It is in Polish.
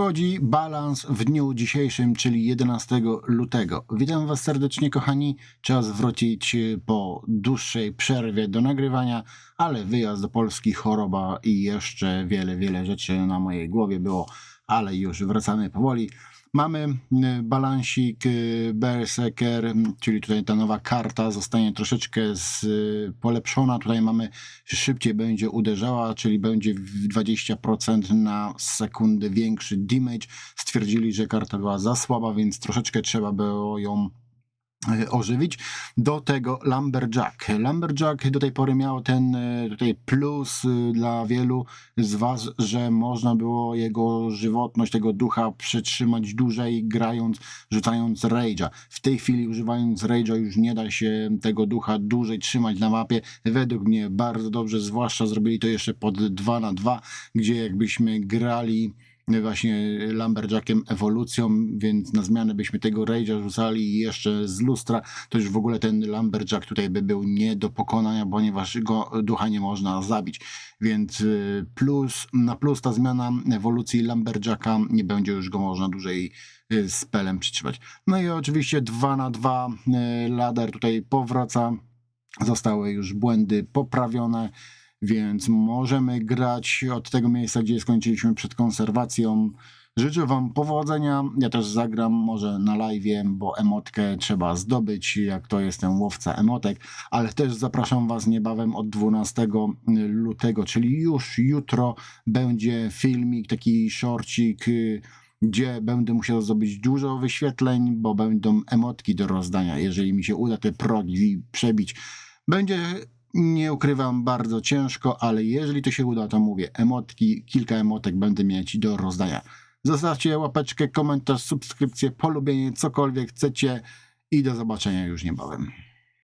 Wchodzi balans w dniu dzisiejszym, czyli 11 lutego. Witam Was serdecznie, kochani. Czas wrócić y, po dłuższej przerwie do nagrywania, ale wyjazd do Polski, choroba i jeszcze wiele, wiele rzeczy na mojej głowie było, ale już wracamy powoli. Mamy y, balansik y, Berserker, m, czyli tutaj ta nowa karta zostanie troszeczkę z, y, polepszona. Tutaj mamy szybciej będzie uderzała, czyli będzie w 20% na sekundę większy damage. Stwierdzili, że karta była za słaba, więc troszeczkę trzeba było ją ożywić. Do tego Lumberjack. Lumberjack do tej pory miał ten e, tutaj plus e, dla wielu z Was, że można było jego żywotność, tego ducha przetrzymać dłużej grając, rzucając Rage'a. W tej chwili używając Rage'a już nie da się tego ducha dłużej trzymać na mapie. Według mnie bardzo dobrze, zwłaszcza zrobili to jeszcze pod 2 na 2 gdzie jakbyśmy grali właśnie Lumberjackiem ewolucją, więc na zmianę byśmy tego Rage'a rzucali jeszcze z lustra, to już w ogóle ten Lumberjack tutaj by był nie do pokonania, ponieważ go ducha nie można zabić. Więc y, plus, na plus ta zmiana ewolucji Lumberjacka nie będzie już go można dłużej y, z pelem przytrzymać. No i oczywiście 2 na 2 lader tutaj powraca. Zostały już błędy poprawione więc możemy grać od tego miejsca, gdzie skończyliśmy przed konserwacją. Życzę Wam powodzenia. Ja też zagram może na live, bo emotkę trzeba zdobyć, jak to jestem łowca emotek, ale też zapraszam Was niebawem od 12 lutego, czyli już jutro będzie filmik, taki shortcik, gdzie będę musiał zdobyć dużo wyświetleń, bo będą emotki do rozdania. Jeżeli mi się uda te progi przebić, będzie nie ukrywam, bardzo ciężko, ale jeżeli to się uda, to mówię, emotki, kilka emotek będę mieć do rozdania. Zostawcie łapeczkę, komentarz, subskrypcję, polubienie, cokolwiek chcecie i do zobaczenia już niebawem.